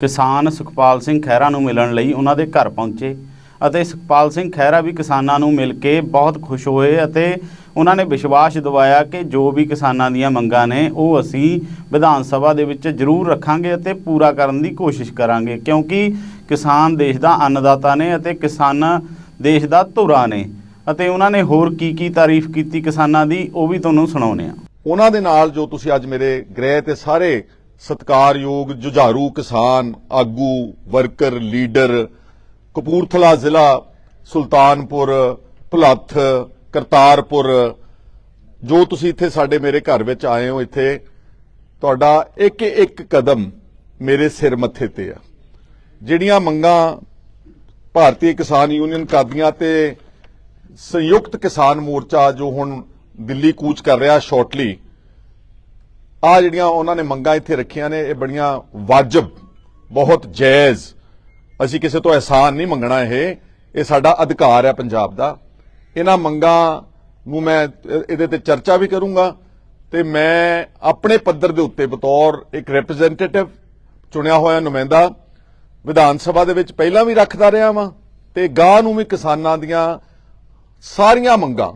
ਕਿਸਾਨ ਸੁਖਪਾਲ ਸਿੰਘ ਖਹਿਰਾ ਨੂੰ ਮਿਲਣ ਲਈ ਉਹਨਾਂ ਦੇ ਘਰ ਪਹੁੰਚੇ ਅਤੇ ਸੁਖਪਾਲ ਸਿੰਘ ਖਹਿਰਾ ਵੀ ਕਿਸਾਨਾਂ ਨੂੰ ਮਿਲ ਕੇ ਬਹੁਤ ਖੁਸ਼ ਹੋਏ ਅਤੇ ਉਹਨਾਂ ਨੇ ਵਿਸ਼ਵਾਸ ਦਿਵਾਇਆ ਕਿ ਜੋ ਵੀ ਕਿਸਾਨਾਂ ਦੀਆਂ ਮੰਗਾਂ ਨੇ ਉਹ ਅਸੀਂ ਵਿਧਾਨ ਸਭਾ ਦੇ ਵਿੱਚ ਜ਼ਰੂਰ ਰੱਖਾਂਗੇ ਅਤੇ ਪੂਰਾ ਕਰਨ ਦੀ ਕੋਸ਼ਿਸ਼ ਕਰਾਂਗੇ ਕਿਉਂਕਿ ਕਿਸਾਨ ਦੇਸ਼ ਦਾ ਅੰਨਦਾਤਾ ਨੇ ਅਤੇ ਕਿਸਾਨ ਦੇਸ਼ ਦਾ ਧੁਰਾ ਨੇ ਅਤੇ ਉਹਨਾਂ ਨੇ ਹੋਰ ਕੀ ਕੀ ਤਾਰੀਫ ਕੀਤੀ ਕਿਸਾਨਾਂ ਦੀ ਉਹ ਵੀ ਤੁਹਾਨੂੰ ਸੁਣਾਉਂਦੇ ਆ ਉਹਨਾਂ ਦੇ ਨਾਲ ਜੋ ਤੁਸੀਂ ਅੱਜ ਮੇਰੇ ਗ੍ਰਹਿ ਤੇ ਸਾਰੇ ਸਤਕਾਰਯੋਗ ਜੁਝਾਰੂ ਕਿਸਾਨ, ਆਗੂ, ਵਰਕਰ, ਲੀਡਰ, ਕਪੂਰਥਲਾ ਜ਼ਿਲ੍ਹਾ, ਸੁਲਤਾਨਪੁਰ, ਭੁਲੱਥ, ਕਰਤਾਰਪੁਰ। ਜੋ ਤੁਸੀਂ ਇੱਥੇ ਸਾਡੇ ਮੇਰੇ ਘਰ ਵਿੱਚ ਆਏ ਹੋ ਇੱਥੇ, ਤੁਹਾਡਾ ਇੱਕ ਇੱਕ ਕਦਮ ਮੇਰੇ ਸਿਰ ਮੱਥੇ ਤੇ ਆ। ਜਿਹੜੀਆਂ ਮੰਗਾਂ ਭਾਰਤੀ ਕਿਸਾਨ ਯੂਨੀਅਨ ਕਰਦੀਆਂ ਤੇ ਸੰਯੁਕਤ ਕਿਸਾਨ ਮੋਰਚਾ ਜੋ ਹੁਣ ਦਿੱਲੀ ਕੂਚ ਕਰ ਰਿਹਾ ਸ਼ਾਰਟਲੀ ਆ ਜਿਹੜੀਆਂ ਉਹਨਾਂ ਨੇ ਮੰਗਾਂ ਇੱਥੇ ਰੱਖੀਆਂ ਨੇ, ਇਹ ਬੜੀਆਂ ਵਾਜਬ, ਬਹੁਤ ਜਾਇਜ਼। ਅਸੀਂ ਕਿਸੇ ਤੋਂ ਅਹਿਸਾਨ ਨਹੀਂ ਮੰਗਣਾ ਇਹ। ਇਹ ਸਾਡਾ ਅਧਿਕਾਰ ਹੈ ਪੰਜਾਬ ਦਾ। ਇਹਨਾਂ ਮੰਗਾਂ ਨੂੰ ਮੈਂ, ਇਹਦੇ ਤੇ ਚਰਚਾ ਵੀ ਕਰੂੰਗਾ ਤੇ ਮੈਂ ਆਪਣੇ ਪੱਧਰ ਦੇ ਉੱਤੇ ਬਤੌਰ ਇੱਕ ਰਿਪਰੈਜ਼ੈਂਟੇਟਿਵ ਚੁਣਿਆ ਹੋਇਆ ਨੁਮਾਇੰਦਾ ਵਿਧਾਨ ਸਭਾ ਦੇ ਵਿੱਚ ਪਹਿਲਾਂ ਵੀ ਰੱਖਦਾ ਰਿਹਾ ਵਾਂ ਤੇ ਗਾਂ ਨੂੰ ਵੀ ਕਿਸਾਨਾਂ ਦੀਆਂ ਸਾਰੀਆਂ ਮੰਗਾਂ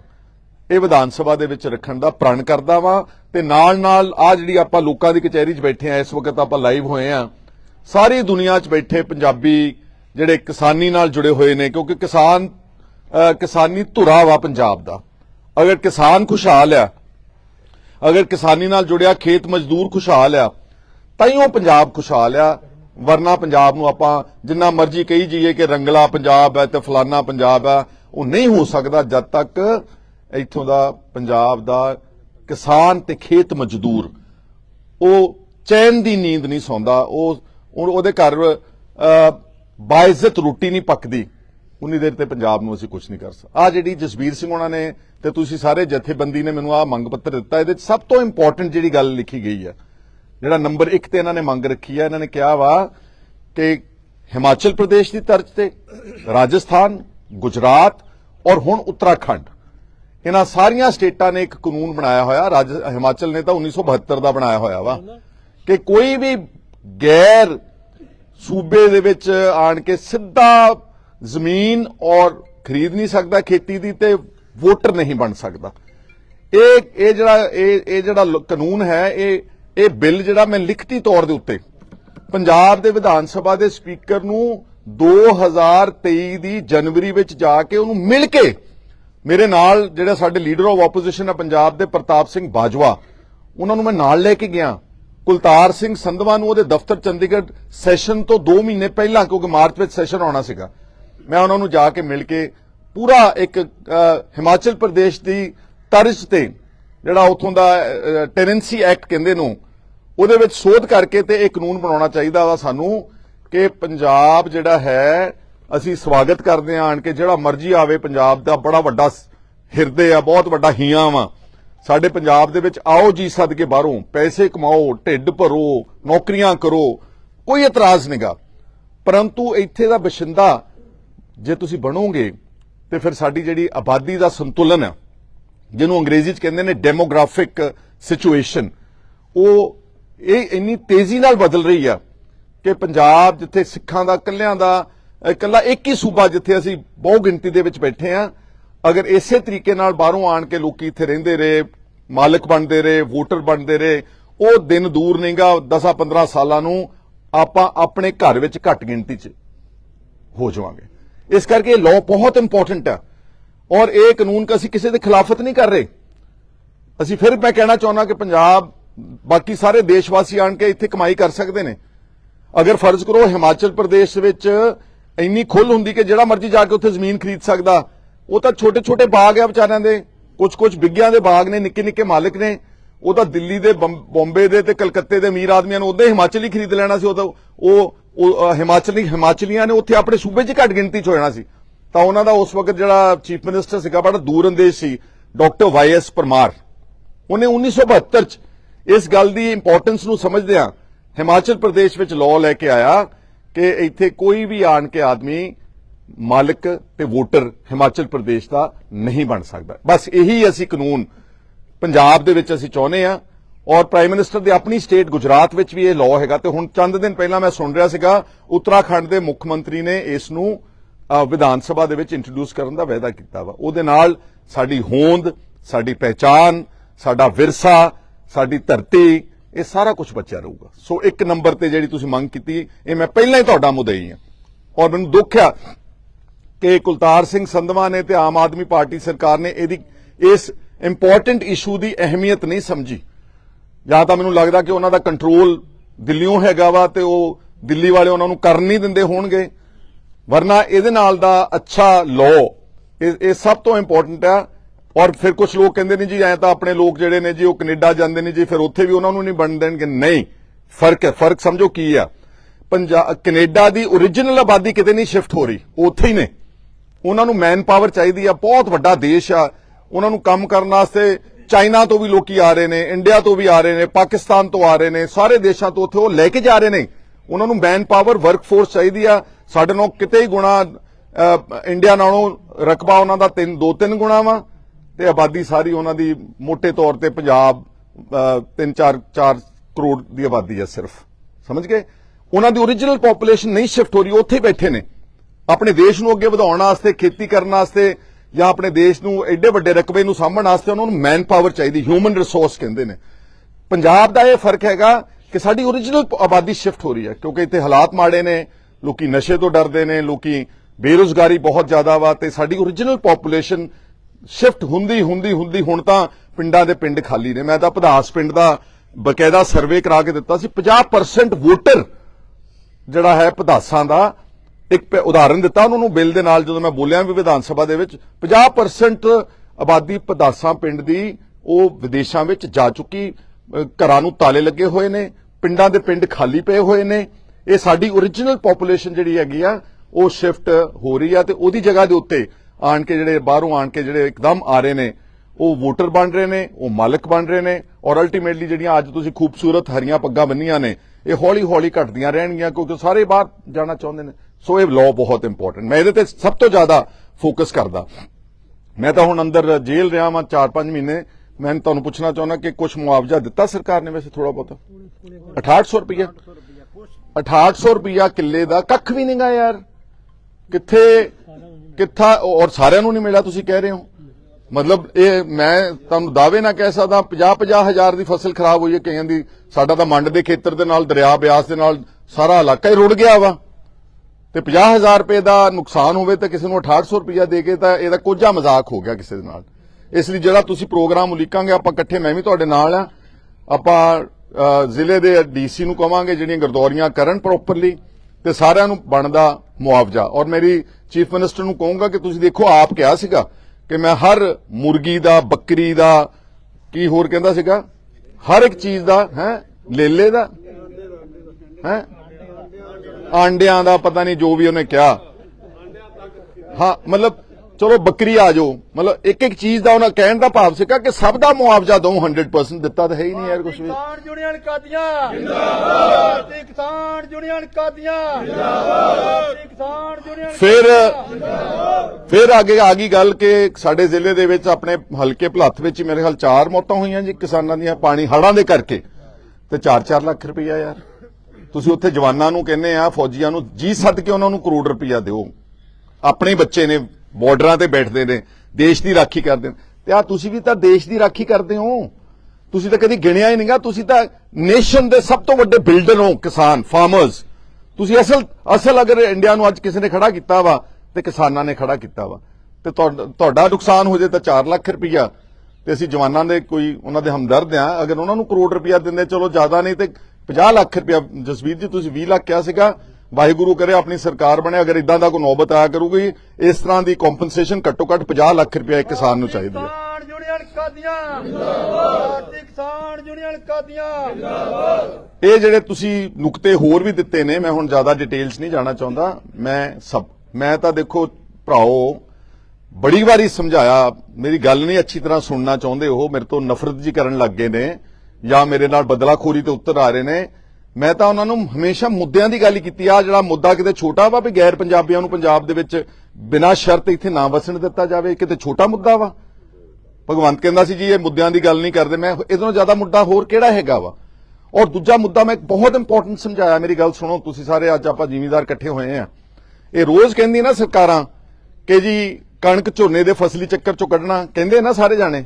ਇਹ ਵਿਧਾਨ ਸਭਾ ਦੇ ਵਿੱਚ ਰੱਖਣ ਦਾ ਪ੍ਰਣ ਕਰਦਾ ਵਾਂ ਤੇ ਨਾਲ ਨਾਲ ਆ ਜਿਹੜੀ ਆਪਾਂ ਲੋਕਾਂ ਦੀ ਕਚਹਿਰੀ 'ਚ ਬੈਠੇ ਆ, ਇਸ ਵਕਤ ਆਪਾਂ ਲਾਈਵ ਹੋਏ ਆ, ਸਾਰੀ ਦੁਨੀਆ 'ਚ ਬੈਠੇ ਪੰਜਾਬੀ ਜਿਹੜੇ ਕਿਸਾਨੀ ਨਾਲ ਜੁੜੇ ਹੋਏ ਨੇ, ਕਿਉਂਕਿ ਕਿਸਾਨ ਕਿਸਾਨੀ ਧੁਰਾ ਵਾ ਪੰਜਾਬ ਦਾ। ਅਗਰ ਕਿਸਾਨ ਖੁਸ਼ਹਾਲ ਆ, ਅਗਰ ਕਿਸਾਨੀ ਨਾਲ ਜੁੜਿਆ, ਖੇਤ ਮਜ਼ਦੂਰ ਖੁਸ਼ਹਾਲ ਆ ਤਾਂ ਹੀ ਉਹ ਪੰਜਾਬ ਖੁਸ਼ਹਾਲ ਆ, ਵਰਨਾ ਪੰਜਾਬ ਨੂੰ ਆਪਾਂ ਜਿੰਨਾ ਮਰਜ਼ੀ ਕਹੀ ਜਾਈਏ ਕਿ ਰੰਗਲਾ ਪੰਜਾਬ ਹੈ ਤੇ ਫਲਾਨਾ ਪੰਜਾਬ ਹੈ, ਉਹ ਨਹੀਂ ਹੋ ਸਕਦਾ ਜਦ ਤੱਕ ਇੱਥੋਂ ਦਾ ਪੰਜਾਬ ਦਾ ਕਿਸਾਨ ਤੇ ਖੇਤ ਮਜ਼ਦੂਰ, ਉਹ ਚੈਨ ਦੀ ਨੀਂਦ ਨਹੀਂ ਸੌਂਦਾ, ਉਹ ਉਹਦੇ ਘਰ ਬਾਇਜ਼ਤ ਰੋਟੀ ਨਹੀਂ ਪੱਕਦੀ, ਉਨੀ ਦੇਰ ਤੇ ਪੰਜਾਬ ਨੂੰ ਅਸੀਂ ਕੁਝ ਨਹੀਂ ਕਰ ਸਕਦੇ ਆ ਜਿਹੜੀ ਜਸਬੀਰ ਸਿੰਘ ਉਹਨਾਂ ਨੇ ਤੇ ਤੁਸੀਂ ਸਾਰੇ ਜਥੇਬੰਦੀ ਨੇ ਮੈਨੂੰ ਆ ਮੰਗ ਪੱਤਰ ਦਿੱਤਾ, ਇਹਦੇ 'ਚ ਸਭ ਤੋਂ ਇੰਪੋਰਟੈਂਟ ਜਿਹੜੀ ਗੱਲ ਲਿਖੀ ਗਈ ਹੈ, ਜਿਹੜਾ ਨੰਬਰ 1 ਤੇ ਇਹਨਾਂ ਨੇ ਮੰਗ ਰੱਖੀ ਹੈ, ਇਹਨਾਂ ਨੇ ਕਿਹਾ ਵਾ ਕਿ ਹਿਮਾਚਲ ਪ੍ਰਦੇਸ਼ ਦੀ ਤਰਜ਼ ਤੇ ਰਾਜਸਥਾਨ, ਗੁਜਰਾਤ ਔਰ ਹੁਣ ਉੱਤਰਾਖੰਡ ਇਹਨਾਂ ਸਾਰੀਆਂ ਸਟੇਟਾਂ ਨੇ ਇੱਕ ਕਾਨੂੰਨ ਬਣਾਇਆ ਹੋਇਆ। ਰਾਜ ਹਿਮਾਚਲ ਨੇ ਤਾਂ 1972 ਦਾ ਬਣਾਇਆ ਹੋਇਆ ਵਾ। ਕਿ ਕੋਈ ਵੀ ਗੈਰ ਸੂਬੇ ਦੇ ਵਿੱਚ ਆਣ ਕੇ ਸਿੱਧਾ ਜ਼ਮੀਨ ਔਰ ਖਰੀਦ ਨਹੀਂ ਸਕਦਾ ਖੇਤੀ ਦੀ ਤੇ ਵੋਟਰ ਨਹੀਂ ਬਣ ਸਕਦਾ। ਇਹ ਇਹ ਜਿਹੜਾ ਇਹ ਇਹ ਜਿਹੜਾ ਕਾਨੂੰਨ ਹੈ ਇਹ ਇਹ ਬਿੱਲ ਜਿਹੜਾ ਮੈਂ ਲਿਖਤੀ ਤੌਰ ਦੇ ਉੱਤੇ ਪੰਜਾਬ ਦੇ ਵਿਧਾਨ ਸਭਾ ਦੇ ਸਪੀਕਰ ਨੂੰ 2023 ਦੀ ਜਨਵਰੀ ਵਿੱਚ ਜਾ ਕੇ ਉਹਨੂੰ ਮਿਲ ਕੇ ਮੇਰੇ ਨਾਲ ਜਿਹੜੇ ਸਾਡੇ ਲੀਡਰ ਆਫ ਆਪੋਜੀਸ਼ਨ ਹੈ ਪੰਜਾਬ ਦੇ ਪ੍ਰਤਾਪ ਸਿੰਘ ਬਾਜਵਾ, ਉਹਨਾਂ ਨੂੰ ਮੈਂ ਨਾਲ ਲੈ ਕੇ ਗਿਆ। ਕੁਲਤਾਰ ਸਿੰਘ ਸੰਧਵਾ ਨੂੰ ਉਹਦੇ ਦਫ਼ਤਰ ਚੰਡੀਗੜ੍ਹ ਸੈਸ਼ਨ ਤੋਂ 2 ਮਹੀਨੇ ਪਹਿਲਾਂ, ਕਿਉਂਕਿ ਮਾਰਚ ਵਿੱਚ ਸੈਸ਼ਨ ਆਉਣਾ ਸੀਗਾ, ਮੈਂ ਉਹਨਾਂ ਨੂੰ ਜਾ ਕੇ ਮਿਲ ਕੇ ਪੂਰਾ ਇੱਕ ਹਿਮਾਚਲ ਪ੍ਰਦੇਸ਼ ਦੀ ਤਰਜ਼ ਤੇ ਜਿਹੜਾ ਉਥੋਂ ਦਾ ਟੈਨੈਂਸੀ ਐਕਟ ਕਹਿੰਦੇ ਨੂੰ, ਉਹਦੇ ਵਿੱਚ ਸੋਧ ਕਰਕੇ ਤੇ ਇਹ ਕਾਨੂੰਨ ਬਣਾਉਣਾ ਚਾਹੀਦਾ ਵਾ ਸਾਨੂੰ ਕਿ ਪੰਜਾਬ ਜਿਹੜਾ ਹੈ ਅਸੀਂ ਸਵਾਗਤ ਕਰਦੇ ਆਂ ਆਣ ਕੇ। ਜਿਹੜਾ ਮਰਜ਼ੀ ਆਵੇ ਪੰਜਾਬ ਦਾ, ਬੜਾ ਵੱਡਾ ਹਿਰਦੇ ਆ, ਬਹੁਤ ਵੱਡਾ ਹੀਆਂ ਵਾ। ਸਾਡੇ ਪੰਜਾਬ ਦੇ ਵਿੱਚ ਆਓ ਜੀ ਸਦਕੇ ਬਾਹਰੋਂ, ਪੈਸੇ ਕਮਾਓ, ਢਿੱਡ ਭਰੋ, ਨੌਕਰੀਆਂ ਕਰੋ, ਕੋਈ ਇਤਰਾਜ਼ ਨਹੀਂਗਾ ਪਰੰਤੂ ਇੱਥੇ ਦਾ ਬਸ਼ਿੰਦਾ, ਜੇ ਤੁਸੀਂ ਬਣੋਗੇ, ਤੇ ਫਿਰ ਸਾਡੀ ਜਿਹੜੀ ਆਬਾਦੀ ਦਾ ਸੰਤੁਲਨ ਹੈ ਜਿਹਨੂੰ ਅੰਗਰੇਜ਼ੀ ਚ ਕਹਿੰਦੇ ਨੇ ਡੈਮੋਗ੍ਰਾਫਿਕ ਸਿਚੁਏਸ਼ਨ ਉਹ ਇਹ ਇੰਨੀ ਤੇਜ਼ੀ ਨਾਲ ਬਦਲ ਰਹੀ ਆ ਕਿ ਪੰਜਾਬ ਜਿੱਥੇ ਸਿੱਖਾਂ ਦਾ, ਕੱਲਿਆਂ ਦਾ ਇਕੱਲਾ ਇੱਕ ਹੀ ਸੂਬਾ ਜਿੱਥੇ ਅਸੀਂ ਬਹੁ ਗਿਣਤੀ ਦੇ ਵਿੱਚ ਬੈਠੇ ਆ। ਅਗਰ ਇਸੇ ਤਰੀਕੇ ਨਾਲ ਬਾਹਰੋਂ ਆਣ ਕੇ ਲੋਕੀ ਇੱਥੇ ਰਹਿੰਦੇ ਰਹੇ, ਮਾਲਕ ਬਣਦੇ ਰਹੇ, ਵੋਟਰ ਬਣਦੇ ਰਹੇ, ਉਹ ਦਿਨ ਦੂਰ ਨਹੀਂਗਾ 10-15 ਸਾਲਾਂ ਨੂੰ ਆਪਾਂ ਆਪਣੇ ਘਰ ਵਿੱਚ ਘੱਟ ਗਿਣਤੀ 'ਚ ਹੋ ਜਾਵਾਂਗੇ। ਇਸ ਕਰਕੇ ਇਹ ਲਾਅ ਬਹੁਤ ਇੰਪੋਰਟੈਂਟ ਹੈ ਔਰ ਇਹ ਕਾਨੂੰਨ ਕ ਅਸੀਂ ਕਿਸੇ ਦੇ ਖਿਲਾਫਤ ਨਹੀਂ ਕਰ ਰਹੇ। ਅਸੀਂ ਫਿਰ ਮੈਂ ਕਹਿਣਾ ਚਾਹੁੰਦਾ ਕਿ ਪੰਜਾਬ, ਬਾਕੀ ਸਾਰੇ ਦੇਸ਼ ਵਾਸੀ ਆਣ ਕੇ ਇੱਥੇ ਕਮਾਈ ਕਰ ਸਕਦੇ ਨੇ। ਅਗਰ ਫਰਜ਼ ਕਰੋ ਹਿਮਾਚਲ ਪ੍ਰਦੇਸ਼ ਵਿੱਚ ਇੰਨੀ ਖੁੱਲ ਹੁੰਦੀ ਕਿ ਜਿਹੜਾ ਮਰਜ਼ੀ ਜਾ ਕੇ ਉੱਥੇ ਜ਼ਮੀਨ ਖਰੀਦ ਸਕਦਾ। ਉਹ ਤਾਂ ਛੋਟੇ ਛੋਟੇ ਬਾਗ ਆ ਵਿਚਾਰਿਆਂ ਦੇ। ਕੁਝ ਕੁਝ ਬਿੱਗਿਆਂ ਦੇ ਬਾਗ ਨੇ ਨਿੱਕੇ ਨਿੱਕੇ ਮਾਲਕ ਨੇ। ਉਹ ਤਾਂ ਦਿੱਲੀ ਦੇ ਬੰਬ- ਬੰਬੇ ਦੇ ਤੇ ਕਲਕੱਤੇ ਦੇ ਅਮੀਰ ਆਦਮੀਆਂ ਨੂੰ ਉਦੋਂ ਹਿਮਾਚਲ ਹੀ ਖਰੀਦ ਲੈਣਾ ਸੀ। ਉਹ ਤਾਂ, ਉਹ ਹਿਮਾਚਲੀ, ਹਿਮਾਚਲੀਆਂ ਨੇ ਉੱਥੇ ਆਪਣੇ ਸੂਬੇ 'ਚ ਘੱਟ ਗਿਣਤੀ 'ਚ ਹੋ ਜਾਣਾ ਸੀ। ਤਾਂ ਉਹਨਾਂ ਦਾ ਉਸ ਵਕਤ ਜਿਹੜਾ ਚੀਫ ਮਿਨਿਸਟਰ ਸੀਗਾ, ਬੜਾ ਦੂਰਅੰਦੇਸ਼ ਸੀ, ਡਾਕਟਰ ਵਾਈਐਸ ਪਰਮਾਰ। ਉਹਨੇ 1972 ਚ ਇਸ ਗੱਲ ਦੀ ਇੰਪੋਰਟੈਂਸ ਨੂੰ ਸਮਝਦਿਆਂ ਹਿਮਾਚਲ ਪ੍ਰਦੇਸ਼ ਵਿੱਚ ਲਾਅ ਲੈ ਕੇ ਆਇਆ ਕਿ ਇੱਥੇ ਕੋਈ ਵੀ ਆਣ ਕੇ ਆਦਮੀ ਮਾਲਕ ਤੇ ਵੋਟਰ ਹਿਮਾਚਲ ਪ੍ਰਦੇਸ਼ ਦਾ ਨਹੀਂ ਬਣ ਸਕਦਾ। ਬਸ ਇਹੀ ਅਸੀਂ ਕਾਨੂੰਨ ਪੰਜਾਬ ਦੇ ਵਿੱਚ ਅਸੀਂ ਚਾਹੁੰਦੇ ਆ ਔਰ ਪ੍ਰਾਈਮ ਮਿਨਿਸਟਰ ਦੀ ਆਪਣੀ ਸਟੇਟ ਗੁਜਰਾਤ ਵਿੱਚ ਵੀ ਇਹ ਲਾਅ ਹੈਗਾ ਤੇ ਹੁਣ ਚੰਦ ਦਿਨ ਪਹਿਲਾਂ ਮੈਂ ਸੁਣ ਰਿਹਾ ਸੀਗਾ, ਉੱਤਰਾਖੰਡ ਦੇ ਮੁੱਖ ਮੰਤਰੀ ਨੇ ਇਸ ਨੂੰ ਵਿਧਾਨ ਸਭਾ ਦੇ ਵਿੱਚ ਇੰਟਰੋਡਿਊਸ ਕਰਨ ਦਾ ਵਾਅਦਾ ਕੀਤਾ ਵਾ। ਉਹਦੇ ਨਾਲ ਸਾਡੀ ਹੋਂਦ, ਸਾਡੀ ਪਹਿਚਾਨ ਸਾਡਾ ਵਿਰਸਾ, ਸਾਡੀ ਧਰਤੀ ਇਹ ਸਾਰਾ ਕੁਝ ਬਚਿਆ ਰਹੂਗਾ। ਸੋ ਇੱਕ ਨੰਬਰ ਤੇ ਜਿਹੜੀ ਤੁਸੀਂ ਮੰਗ ਕੀਤੀ, ਇਹ ਮੈਂ ਪਹਿਲਾਂ ਹੀ ਤੁਹਾਡਾ ਮੁਦਈ ਹਾਂ ਔਰ ਮੈਨੂੰ ਦੁੱਖ ਆ ਕਿ ਕੁਲਤਾਰ ਸਿੰਘ ਸੰਧਵਾ ਨੇ ਤੇ ਆਮ ਆਦਮੀ ਪਾਰਟੀ ਸਰਕਾਰ ਨੇ ਇਹਦੀ ਇਸ ਇੰਪੋਰਟੈਂਟ ਇਸ਼ੂ ਦੀ ਅਹਿਮੀਅਤ ਨਹੀਂ ਸਮਝੀ। ਜਾਂ ਤਾਂ ਮੈਨੂੰ ਲੱਗਦਾ ਕਿ ਉਹਨਾਂ ਦਾ ਕੰਟਰੋਲ ਦਿੱਲੀੋਂ ਹੈਗਾ ਵਾ ਤੇ ਉਹ ਦਿੱਲੀ ਵਾਲੇ ਉਹਨਾਂ ਨੂੰ ਕਰਨ ਨਹੀਂ ਦਿੰਦੇ ਹੋਣਗੇ। ਵਰਨਾ ਇਹਦੇ ਨਾਲ ਦਾ ਅੱਛਾ ਲਾਅ ਇਹ ਇਹ ਸਭ ਤੋਂ ਇੰਪੋਰਟੈਂਟ ਆ। ਔਰ ਫਿਰ ਕੁਝ ਲੋਕ ਕਹਿੰਦੇ ਨੇ ਜੀ, ਐ ਤਾਂ ਆਪਣੇ ਲੋਕ ਜਿਹੜੇ ਨੇ ਜੀ, ਉਹ ਕੈਨੇਡਾ ਜਾਂਦੇ ਨੇ ਜੀ, ਫਿਰ ਉੱਥੇ ਵੀ ਉਹਨਾਂ ਨੂੰ ਨਹੀਂ ਬਣ ਦੇਣਗੇ। ਨਹੀਂ, ਫ਼ਰਕ ਹੈ, ਫ਼ਰਕ ਸਮਝੋ ਕੀ ਆ। ਪੰਜਾਬ ਕੈਨੇਡਾ ਦੀ origignal ਆਬਾਦੀ ਕਿਤੇ ਨਹੀਂ ਸ਼ਿਫਟ ਹੋ ਰਹੀ ਉਹ ਉੱਥੇ ਹੀ ਨੇ। ਉਹਨਾਂ ਨੂੰ ਮੈਨ ਪਾਵਰ ਚਾਹੀਦੀ ਆ, ਬਹੁਤ ਵੱਡਾ ਦੇਸ਼ ਆ। ਉਹਨਾਂ ਨੂੰ ਕੰਮ ਕਰਨ ਵਾਸਤੇ ਚਾਈਨਾ ਤੋਂ ਵੀ ਲੋਕੀ ਆ ਰਹੇ ਨੇ, ਇੰਡੀਆ ਤੋਂ ਵੀ ਆ ਰਹੇ ਨੇ, ਪਾਕਿਸਤਾਨ ਤੋਂ ਆ ਰਹੇ ਨੇ, ਸਾਰੇ ਦੇਸ਼ਾਂ ਤੋਂ ਉੱਥੇ ਉਹ ਲੈ ਕੇ ਜਾ ਰਹੇ ਨੇ। ਉਹਨਾਂ ਨੂੰ ਮੈਨ ਪਾਵਰ ਵਰਕਫੋਰਸ ਚਾਹੀਦੀ ਆ। ਸਾਡੇ ਨਾਲ ਕਿਤੇ ਹੀ ਗੁਣਾ ਇੰਡੀਆ ਨਾਲੋਂ ਰਕਬਾ ਉਹਨਾਂ ਦਾ ਤਿੰਨ ਦੋ ਤਿੰਨ ਗੁਣਾ ਵਾ। ਤੇ ਆਬਾਦੀ ਸਾਰੀ ਉਹਨਾਂ ਦੀ ਮੋٹے ਤੌਰ ਤੇ ਪੰਜਾਬ 3-4 4 ਕਰੋੜ ਦੀ ਆਬਾਦੀ ਆ ਸਿਰਫ। ਸਮਝ ਗਏ? ਉਹਨਾਂ ਦੀ origignal ਪੋਪੂਲੇਸ਼ਨ ਨਹੀਂ ਸ਼ਿਫਟ ਹੋ ਰਹੀ ਉੱਥੇ ਹੀ ਬੈਠੇ ਨੇ। ਆਪਣੇ ਦੇਸ਼ ਨੂੰ ਅੱਗੇ ਵਧਾਉਣ ਵਾਸਤੇ, ਖੇਤੀ ਕਰਨ ਵਾਸਤੇ ਜਾਂ ਆਪਣੇ ਦੇਸ਼ ਨੂੰ ਐਡੇ ਵੱਡੇ ਰਕਬੇ ਨੂੰ ਸਾਂਭਣ ਵਾਸਤੇ ਉਹਨਾਂ ਨੂੰ ਮੈਨ ਪਾਵਰ ਚਾਹੀਦੀ ਹਿਊਮਨ ਰਿਸੋਰਸ ਕਹਿੰਦੇ ਨੇ। ਪੰਜਾਬ ਦਾ ਇਹ ਫ਼ਰਕ ਹੈਗਾ ਕਿ ਸਾਡੀ origignal ਆਬਾਦੀ ਸ਼ਿਫਟ ਹੋ ਰਹੀ ਹੈ, ਕਿਉਂਕਿ ਇੱਥੇ ਹਾਲਾਤ ਮਾੜੇ ਨੇ, ਲੋਕੀ ਨਸ਼ੇ ਤੋਂ ਡਰਦੇ ਨੇ, ਲੋਕੀ ਬੇਰੁਜ਼ਗਾਰੀ ਬਹੁਤ ਜ਼ਿਆਦਾ ਵਾ ਤੇ ਸਾਡੀ origignal ਪੋਪੂਲੇਸ਼ਨ ਸ਼ਿਫਟ ਹੁੰਦੀ ਹੁੰਦੀ ਹੁੰਦੀ ਹੁਣ ਤਾਂ ਪਿੰਡਾਂ ਦੇ ਪਿੰਡ ਖਾਲੀ ਨੇ। ਮੈਂ ਤਾਂ ਪਧਾਸ ਪਿੰਡ ਦਾ ਬਕਾਇਦਾ ਸਰਵੇ ਕਰਾ ਕੇ ਦਿੱਤਾ ਸੀ। 50% ਵੋਟਰ ਜਿਹੜਾ ਹੈ ਪਧਾਸਾਂ ਦਾ, ਇੱਕ ਉਦਾਹਰਨ ਦਿੱਤਾ ਉਹਨਾਂ ਨੂੰ ਬਿੱਲ ਦੇ ਨਾਲ ਜਦੋਂ ਮੈਂ ਬੋਲਿਆ ਵੀ ਵਿਧਾਨ ਸਭਾ ਦੇ ਵਿੱਚ 50% ਆਬਾਦੀ ਪਧਾਸਾਂ ਪਿੰਡ ਦੀ ਉਹ ਵਿਦੇਸ਼ਾਂ ਵਿੱਚ ਜਾ ਚੁੱਕੀ ਘਰਾਂ ਨੂੰ ਤਾਲੇ ਲੱਗੇ ਹੋਏ ਨੇ, ਪਿੰਡਾਂ ਦੇ ਪਿੰਡ ਖਾਲੀ ਪਏ ਹੋਏ ਨੇ। ਇਹ ਸਾਡੀ origignal ਪੋਪੂਲੇਸ਼ਨ ਜਿਹੜੀ ਹੈਗੀ ਆ, ਉਹ ਸ਼ਿਫਟ ਹੋ ਰਹੀ ਆ ਤੇ ਉਹਦੀ ਜਗ੍ਹਾ ਦੇ ਉੱਤੇ ਆਣ ਕੇ ਜਿਹੜੇ ਬਾਹਰੋਂ ਆਣ ਕੇ ਜਿਹੜੇ ਇੱਕਦਮ ਆ ਰਹੇ ਨੇ, ਉਹ ਵੋਟਰ ਬਣ ਰਹੇ ਨੇ, ਉਹ ਮਾਲਕ ਬਣ ਰਹੇ ਨੇ ਔਰ ਅਲਟੀਮੇਟਲੀ ਜਿਹੜੀਆਂ ਅੱਜ ਤੁਸੀਂ ਖੂਬਸੂਰਤ ਹਰੀਆਂ ਪੱਗਾਂ ਬੰਨੀਆਂ ਨੇ, ਇਹ ਹੌਲੀ ਹੌਲੀ ਘਟਦੀਆਂ ਰਹਿਣਗੀਆਂ ਕਿਉਂਕਿ ਸਾਰੇ ਬਾਹਰ ਜਾਣਾ ਚਾਹੁੰਦੇ ਨੇ। ਸੋ ਇਹ ਲਾਅ ਬਹੁਤ ਇੰਪੋਰਟੈਂਟ ਮੈਂ ਇਹਦੇ ਤੇ ਸਭ ਤੋਂ ਜ਼ਿਆਦਾ ਫੋਕਸ ਕਰਦਾ। ਮੈਂ ਤਾਂ ਹੁਣ ਅੰਦਰ ਜੇਲ੍ਹ ਰਿਹਾ ਵਾਂ 4-5 ਮਹੀਨੇ। ਮੈਂ ਤੁਹਾਨੂੰ ਪੁੱਛਣਾ ਚਾਹੁੰਦਾ ਕਿ ਕੁਝ ਮੁਆਵਜ਼ਾ ਦਿੱਤਾ ਸਰਕਾਰ ਨੇ ਵੈਸੇ ਥੋੜਾ ਬਹੁਤਾ? 6800 ਰੁਪਇਆ 6800 ਰੁਪਇਆ ਕਿੱਲੇ ਦਾ ਕੱਖ ਵੀ ਨਹੀਂਗਾ ਯਾਰ। ਕਿੱਥੇ ਕਿੱਥਾ ਔਰ ਸਾਰਿਆਂ ਨੂੰ ਨਹੀਂ ਮਿਲਿਆ ਤੁਸੀਂ ਕਹਿ ਰਹੇ ਹੋ? ਮਤਲਬ ਇਹ ਮੈਂ ਤੁਹਾਨੂੰ ਦਾਅਵੇ ਨਾ ਕਹਿ ਸਕਦਾ 50 50 ਹਜ਼ਾਰ ਦੀ ਫਸਲ ਖਰਾਬ ਹੋਈ ਹੈ, ਕਈਆਂ ਦੀ, ਸਾਡਾ ਤਾਂ ਮੰਡ ਦੇ ਖੇਤਰ ਦੇ ਨਾਲ, ਦਰਿਆ ਬਿਆਸ ਦੇ ਨਾਲ ਸਾਰਾ ਇਲਾਕਾ ਹੀ ਰੁੜ ਗਿਆ ਵਾ। ਤੇ 50000 ਰੁਪਏ ਦਾ ਨੁਕਸਾਨ ਹੋਵੇ ਤਾਂ ਕਿਸੇ ਨੂੰ 6800 ਰੁਪਇਆ ਦੇ ਕੇ ਤਾਂ ਇਹਦਾ ਕੋਝਾ ਮਜ਼ਾਕ ਹੋ ਗਿਆ ਕਿਸੇ ਦੇ ਨਾਲ। ਇਸ ਲਈ ਜਿਹੜਾ ਤੁਸੀਂ ਪ੍ਰੋਗਰਾਮ ਉਲੀਕਾਂਗੇ, ਆਪਾਂ ਇਕੱਠੇ, ਮੈਂ ਵੀ ਤੁਹਾਡੇ ਨਾਲ ਆ ਆਪਾਂ ਜ਼ਿਲ੍ਹੇ ਦੇ ਡੀਸੀ ਨੂੰ ਕਵਾਂਗੇ ਜਿਹੜੀਆਂ ਗਰਦੌਰੀਆਂ ਕਰਨ ਪ੍ਰੋਪਰਲੀ ਤੇ ਸਾਰਿਆਂ ਨੂੰ ਬਣਦਾ ਮੁਆਵਜ਼ਾ। ਔਰ ਮੇਰੀ ਚੀਫ ਮਿਨਿਸਟਰ ਨੂੰ ਕਹੂੰਗਾ ਕਿ ਤੁਸੀਂ ਦੇਖੋ, ਆਪ ਕਿਹਾ ਸੀਗਾ ਕਿ ਮੈਂ ਹਰ ਮੁਰਗੀ ਦਾ, ਬੱਕਰੀ ਦਾ, ਕੀ ਹੋਰ ਕਹਿੰਦਾ ਸੀਗਾ? ਹਰ ਇੱਕ ਚੀਜ਼ ਦਾ, ਹੈ? ਲੇਲੇ ਦਾ, ਹੈ? ਆਂਡਿਆਂ ਦਾ, ਪਤਾ ਨਹੀਂ ਜੋ ਵੀ ਉਹਨੇ ਕਿਹਾ। ਹਾਂ, ਮਤਲਬ ਚਲੋ ਬੱਕਰੀ ਆ ਜਾਓ। ਮਤਲਬ ਇੱਕ ਇੱਕ ਚੀਜ਼ ਦਾ ਉਹਨਾਂ ਕਹਿਣ ਦਾ ਭਾਵ ਸੀਗਾ ਕਿ ਸਭ ਦਾ ਮੁਆਵਜ਼ਾ ਦੋ 100% ਦਿੱਤਾ ਤਾਂ ਹੈ ਹੀ ਨਹੀਂ ਯਾਰ ਕੁਝ ਵੀ। ਕਿਸਾਨ ਯੂਨੀਅਨ ਕਾਦੀਆਂ? ਜਿੰਦਾਬਾਦ। ਕਿਸਾਨ ਯੂਨੀਅਨ ਕਾਦੀਆਂ? ਜਿੰਦਾਬਾਦ। ਕਿਸਾਨ ਯੂਨੀਅਨ ਫਿਰ। ਫਿਰ ਅੱਗੇ ਆ ਗਈ ਗੱਲ ਕਿ ਸਾਡੇ ਜ਼ਿਲ੍ਹੇ ਦੇ ਵਿੱਚ ਆਪਣੇ ਹਲਕੇ ਭਲੱਥ ਵਿੱਚ ਹੀ ਮੇਰੇ ਖਿਆਲ ਚਾਰ ਮੌਤਾਂ ਹੋਈਆਂ ਜੀ ਕਿਸਾਨਾਂ ਦੀਆਂ ਪਾਣੀ ਹੜ੍ਹਾਂ ਦੇ ਕਰਕੇ। ਤੇ 4-4 ਲੱਖ ਰੁਪਈਆ ਯਾਰ। ਤੁਸੀਂ ਉੱਥੇ ਜਵਾਨਾਂ ਨੂੰ ਕਹਿੰਦੇ ਆ ਫੌਜੀਆਂ ਨੂੰ ਜੀ ਸੱਦ ਕੇ ਉਹਨਾਂ ਨੂੰ ਕਰੋੜ ਰੁਪਈਆ ਦਿਓ। ਆਪਣੇ ਬੱਚੇ ਨੇ ਬਾਰਡਰਾਂ ਤੇ ਬੈਠਦੇ ਨੇ, ਦੇਸ਼ ਦੀ ਰਾਖੀ ਕਰਦੇ ਨੇ। ਤੇ ਆ ਤੁਸੀਂ ਵੀ ਤਾਂ ਦੇਸ਼ ਦੀ ਰਾਖੀ ਕਰਦੇ ਹੋ। ਤੁਸੀਂ ਤਾਂ ਕਦੀ ਗਿਣਿਆ ਹੀ ਨਹੀਂਗਾ, ਤੁਸੀਂ ਤਾਂ ਨੇਸ਼ਨ ਦੇ ਸਭ ਤੋਂ ਵੱਡੇ ਬਿਲਡਰ ਹੋ, ਕਿਸਾਨ ਫਾਰਮਰਸ ਤੁਸੀਂ ਅਸਲ ਅਸਲ ਅਗਰ ਇੰਡੀਆ ਨੂੰ ਅੱਜ ਕਿਸੇ ਨੇ ਖੜਾ ਕੀਤਾ ਵਾ, ਤੇ ਕਿਸਾਨਾਂ ਨੇ ਖੜਾ ਕੀਤਾ ਵਾ। ਤੇ ਤੁਹਾਡਾ ਨੁਕਸਾਨ ਹੋ ਜੇ ਤਾਂ 4 ਲੱਖ ਰੁਪਈਆ। ਤੇ ਅਸੀਂ ਜਵਾਨਾਂ ਦੇ ਕੋਈ, ਉਹਨਾਂ ਦੇ ਹਮਦਰਦ ਆ ਅਗਰ ਉਹਨਾਂ ਨੂੰ ਕਰੋੜ ਰੁਪਈਆ ਦਿੰਦੇ, ਚਲੋ ਜ਼ਿਆਦਾ ਨਹੀਂ ਤੇ 50 ਲੱਖ ਰੁਪਇਆ ਜਸਵੀਰ ਜੀ, ਤੁਸੀਂ 20 ਲੱਖ ਕਿਹਾ ਸੀਗਾ ਵਾਹਿਗੁਰੂ ਕਰੇ ਆਪਣੀ ਸਰਕਾਰ ਬਣੇ ਅਗਰ ਇਦਾਂ ਦਾ ਕੋਈ ਨੌਬਤ ਆਇਆ ਕਰੂਗੀ ਇਸ ਤਰ੍ਹਾਂ ਦੀ ਕੰਪਨਸੇਸ਼ਨ ਘੱਟੋ ਘੱਟ 50 ਲੱਖ ਰੁਪਈਆ ਇੱਕ ਕਿਸਾਨ ਨੂੰ ਚਾਹੀਦੀ ਹੈ। ਕਿਸਾਨ ਯੂਨੀਅਨ ਕਾਦੀਆਂ? ਜਿੰਦਾਬਾਦ ਭਾਰਤੀ ਕਿਸਾਨ ਯੂਨੀਅਨ ਕਾਦੀਆਂ? ਜਿੰਦਾਬਾਦ ਇਹ ਜਿਹੜੇ ਤੁਸੀਂ ਨੁਕਤੇ ਹੋਰ ਵੀ ਦਿੱਤੇ ਨੇ ਮੈਂ ਹੁਣ ਜ਼ਿਆਦਾ ਡਿਟੇਲਸ ਨਹੀਂ ਜਾਣਾ ਚਾਹੁੰਦਾ। ਮੈਂ ਸਭ ਮੈਂ ਤਾਂ ਦੇਖੋ ਭਰਾਓ ਬੜੀ ਵਾਰੀ ਸਮਝਾਇਆ ਮੇਰੀ ਗੱਲ ਨਹੀਂ ਅੱਛੀ ਤਰ੍ਹਾਂ ਸੁਣਨਾ ਚਾਹੁੰਦੇ ਹੋ ਮੇਰੇ ਤੋਂ ਨਫ਼ਰਤ ਜੀ ਕਰਨ ਲੱਗ ਗਏ ਨੇ ਜਾਂ ਮੇਰੇ ਨਾਲ ਬਦਲਾਖੋਰੀ ਤੇ ਉੱਤਰ ਆ ਰਹੇ ਨੇ। ਮੈਂ ਤਾਂ ਉਹਨਾਂ ਨੂੰ ਹਮੇਸ਼ਾ ਮੁੱਦਿਆਂ ਦੀ ਗੱਲ ਕੀਤੀ। ਆ ਜਿਹੜਾ ਮੁੱਦਾ ਕਿਤੇ ਛੋਟਾ ਵਾ ਵੀ ਗੈਰ ਪੰਜਾਬੀਆਂ ਨੂੰ ਪੰਜਾਬ ਦੇ ਵਿੱਚ ਬਿਨਾਂ ਸ਼ਰਤ ਇੱਥੇ ਨਾ ਵਸਣ ਦਿੱਤਾ ਜਾਵੇ ਕਿਤੇ ਛੋਟਾ ਮੁੱਦਾ ਵਾ? ਭਗਵੰਤ ਕਹਿੰਦਾ ਸੀ ਜੀ, ਇਹ ਮੁੱਦਿਆਂ ਦੀ ਗੱਲ ਨਹੀਂ ਕਰਦੇ। ਮੈਂ ਇਹਦੇ ਨਾਲੋਂ ਜ਼ਿਆਦਾ ਮੁੱਦਾ ਹੋਰ ਕਿਹੜਾ ਹੈਗਾ ਵਾ? ਔਰ ਦੂਜਾ ਮੁੱਦਾ ਮੈਂ ਇੱਕ ਬਹੁਤ ਇੰਪੋਰਟੈਂਟ ਸਮਝਾਇਆ। ਮੇਰੀ ਗੱਲ ਸੁਣੋ, ਤੁਸੀਂ ਸਾਰੇ ਅੱਜ ਆਪਾਂ ਜ਼ਿਮੀਂਦਾਰ ਇਕੱਠੇ ਹੋਏ ਆ। ਇਹ ਰੋਜ਼ ਕਹਿੰਦੀ ਨਾ ਸਰਕਾਰਾਂ ਕਿ ਜੀ, ਕਣਕ ਝੋਨੇ ਦੇ ਫਸਲੀ ਚੱਕਰ ਚੋਂ ਕੱਢਣਾ। ਕਹਿੰਦੇ ਨਾ ਸਾਰੇ ਜਾਣੇ,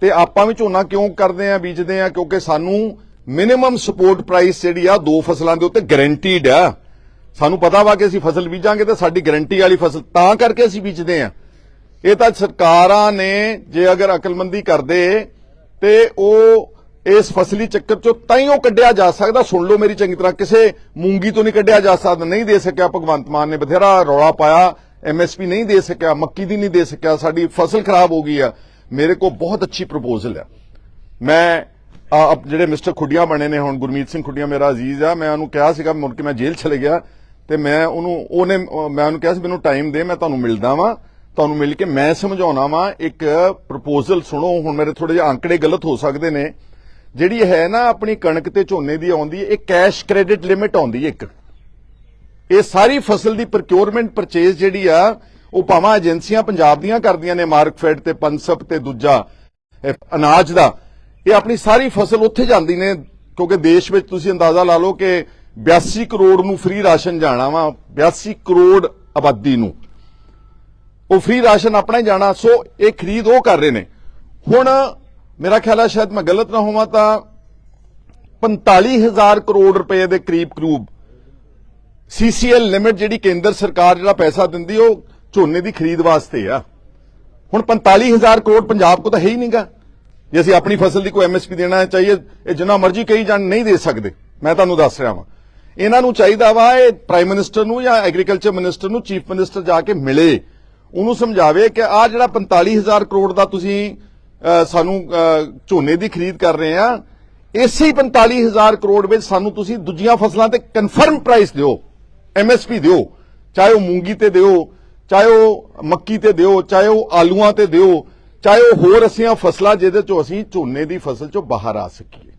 ਤੇ ਆਪਾਂ ਵੀ ਝੋਨਾ ਕਿਉਂ ਕਰਦੇ ਆ, ਬੀਜਦੇ ਆ? ਕਿਉਂਕਿ ਸਾਨੂੰ ਮਿਨੀਮਮ ਸਪੋਰਟ ਪ੍ਰਾਈਸ ਜਿਹੜੀ ਆ ਦੋ ਫਸਲਾਂ ਦੇ ਉੱਤੇ ਗਾਰੰਟੀਡ ਆ। ਸਾਨੂੰ ਪਤਾ ਵਾ ਕਿ ਅਸੀਂ ਫਸਲ ਬੀਜਾਂਗੇ ਤੇ ਸਾਡੀ ਗਾਰੰਟੀ ਵਾਲੀ ਫਸਲ ਤਾਂ ਕਰਕੇ ਅਸੀਂ ਬੀਜਦੇ ਆ। ਇਹ ਤਾਂ ਸਰਕਾਰਾਂ ਨੇ ਜੇ ਅਗਰ ਅਕਲਮੰਦੀ ਕਰਦੇ ਤੇ ਉਹ ਇਸ ਫਸਲੀ ਚੱਕਰ ਚੋਂ ਤਾਂ ਹੀ ਉਹ ਕੱਢਿਆ ਜਾ ਸਕਦਾ। ਸੁਣ ਲਓ ਮੇਰੀ ਚੰਗੀ ਤਰ੍ਹਾਂ, ਕਿਸੇ ਮੂੰਗੀ ਤੋਂ ਨਹੀਂ ਕੱਢਿਆ ਜਾ ਸਕਦਾ। ਨਹੀਂ ਦੇ ਸਕਿਆ ਭਗਵੰਤ ਮਾਨ ਨੇ ਬਥੇਰਾ ਰੌਲਾ ਪਾਇਆ ਐਮਐਸਪੀ ਨਹੀਂ ਦੇ ਸਕਿਆ, ਮੱਕੀ ਦੀ ਨਹੀਂ ਦੇ ਸਕਿਆ, ਸਾਡੀ ਫਸਲ ਖਰਾਬ ਹੋ ਗਈ ਆ। ਮੇਰੇ ਕੋਲ ਬਹੁਤ ਅੱਛੀ ਪ੍ਰਪੋਜ਼ਲ ਹੈ ਮੈਂ ਆ, ਜਿਹੜੇ ਮਿਸਟਰ ਖੁੱਡੀਆਂ ਬਣੇ ਨੇ ਹੁਣ ਗੁਰਮੀਤ ਸਿੰਘ ਖੁੱਡੀਆਂ ਮੇਰਾ ਅਜ਼ੀਜ਼ ਆ ਮੈਂ ਉਹਨੂੰ ਕਿਹਾ ਸੀਗਾ ਮੁੜ ਕੇ ਮੈਂ ਜੇਲ੍ਹ ਚਲੇ ਗਿਆ ਤੇ ਮੈਂ ਉਹਨੂੰ ਉਹਨੇ ਮੈਂ ਉਹਨੂੰ ਕਿਹਾ ਸੀ ਮੈਨੂੰ ਟਾਈਮ ਦੇ ਮੈਂ ਤੁਹਾਨੂੰ ਮਿਲਦਾ ਵਾਂ ਤੁਹਾਨੂੰ ਮਿਲ ਕੇ ਮੈਂ ਸਮਝਾਉਣਾ ਵਾਂ ਇੱਕ ਪ੍ਰਪੋਜ਼ਲ ਸੁਣੋ ਹੁਣ ਮੇਰੇ ਥੋੜੇ ਜਿਹੇ ਅੰਕੜੇ ਗਲਤ ਹੋ ਸਕਦੇ ਨੇ ਜਿਹੜੀ ਹੈ ਨਾ ਆਪਣੀ ਕਣਕ ਤੇ ਝੋਨੇ ਦੀ ਆਉਂਦੀ ਇਹ ਕੈਸ਼ ਕ੍ਰੈਡਿਟ ਲਿਮਿਟ ਆਉਂਦੀ ਇੱਕ। ਇਹ ਸਾਰੀ ਫਸਲ ਦੀ ਪ੍ਰੋਕਿਉਰਮੈਂਟ ਪਰਚੇਸ ਜਿਹੜੀ ਆ ਉਹ ਭਾਵਾਂ ਏਜੰਸੀਆਂ ਪੰਜਾਬ ਦੀਆਂ ਕਰਦੀਆਂ ਨੇ ਮਾਰਕਫੈਡ ਤੇ ਪੰਸਪ ਤੇ ਦੂਜਾ ਅਨਾਜ ਦਾ। ਇਹ ਆਪਣੀ ਸਾਰੀ ਫਸਲ ਉੱਥੇ ਜਾਂਦੀ ਨੇ, ਕਿਉਂਕਿ ਦੇਸ਼ ਵਿੱਚ ਤੁਸੀਂ ਅੰਦਾਜ਼ਾ ਲਾ ਲਓ ਕਿ 82 ਕਰੋੜ ਨੂੰ ਫ੍ਰੀ ਰਾਸ਼ਨ ਜਾਣਾ ਵਾ 82 ਕਰੋੜ ਆਬਾਦੀ ਨੂੰ। ਉਹ ਫ੍ਰੀ ਰਾਸ਼ਨ ਆਪਣਾ ਹੀ ਜਾਣਾ, ਸੋ ਇਹ ਖਰੀਦ ਉਹ ਕਰ ਰਹੇ ਨੇ। ਹੁਣ ਮੇਰਾ ਖਿਆਲ ਹੈ ਸ਼ਾਇਦ ਮੈਂ ਗਲਤ ਨਾ ਹੋਵਾਂ ਤਾਂ 45000 ਕਰੋੜ ਰੁਪਏ ਦੇ ਕਰੀਬ ਕਰੂਬ ਸੀਸੀਐਲ ਲਿਮਿਟ ਜਿਹੜੀ ਕੇਂਦਰ ਸਰਕਾਰ ਜਿਹੜਾ ਪੈਸਾ ਦਿੰਦੀ, ਉਹ ਝੋਨੇ ਦੀ ਖਰੀਦ ਵਾਸਤੇ ਆ। ਹੁਣ 45000 ਕਰੋੜ ਪੰਜਾਬ ਕੋ ਤਾਂ ਹੈ ਹੀ ਨਹੀਂਗਾ ਜੇ ਅਸੀਂ ਆਪਣੀ ਫਸਲ ਦੀ ਕੋਈ ਐਮਐਸਪੀ ਦੇਣਾ ਚਾਹੀਏ, ਇਹ ਜਿੰਨਾ ਮਰਜ਼ੀ ਕਹੀ ਜਾਣ, ਨਹੀਂ ਦੇ ਸਕਦੇ। ਮੈਂ ਤੁਹਾਨੂੰ ਦੱਸ ਰਿਹਾ ਵਾਂ। ਇਹਨਾਂ ਨੂੰ ਚਾਹੀਦਾ ਵਾ ਇਹ ਪ੍ਰਾਈਮ ਮਿਨਿਸਟਰ ਨੂੰ ਜਾਂ ਐਗਰੀਕਲਚਰ ਮਿਨਿਸਟਰ ਨੂੰ ਚੀਫ ਮਿਨਿਸਟਰ ਜਾ ਕੇ ਮਿਲੇ। ਉਹਨੂੰ ਸਮਝਾਵੇ ਕਿ ਆ ਜਿਹੜਾ 45000 ਕਰੋੜ ਦਾ ਤੁਸੀਂ ਸਾਨੂੰ ਝੋਨੇ ਦੀ ਖਰੀਦ ਕਰ ਰਹੇ ਆ, ਇਸੇ ਹੀ 45000 ਕਰੋੜ ਵਿੱਚ ਸਾਨੂੰ ਤੁਸੀਂ ਦੂਜੀਆਂ ਫਸਲਾਂ ਤੇ ਕਨਫਰਮ ਪ੍ਰਾਈਸ ਦਿਓ। ਐਮਐਸਪੀ ਦਿਓ। ਚਾਹੇ ਉਹ ਮੂੰਗੀ ਤੇ ਦਿਓ, ਚਾਹੇ ਉਹ ਮੱਕੀ ਤੇ ਦਿਓ, ਚਾਹੇ ਉਹ ਆਲੂਆਂ ਤੇ ਦਿਓ। ਚਾਹੇ ਉਹ ਹੋਰ ਅਸੀਂ ਫਸਲਾਂ ਜਿਹਦੇ ਚੋਂ ਅਸੀਂ ਝੋਨੇ ਦੀ ਫਸਲ ਚੋਂ ਬਾਹਰ ਆ ਸਕੀਏ।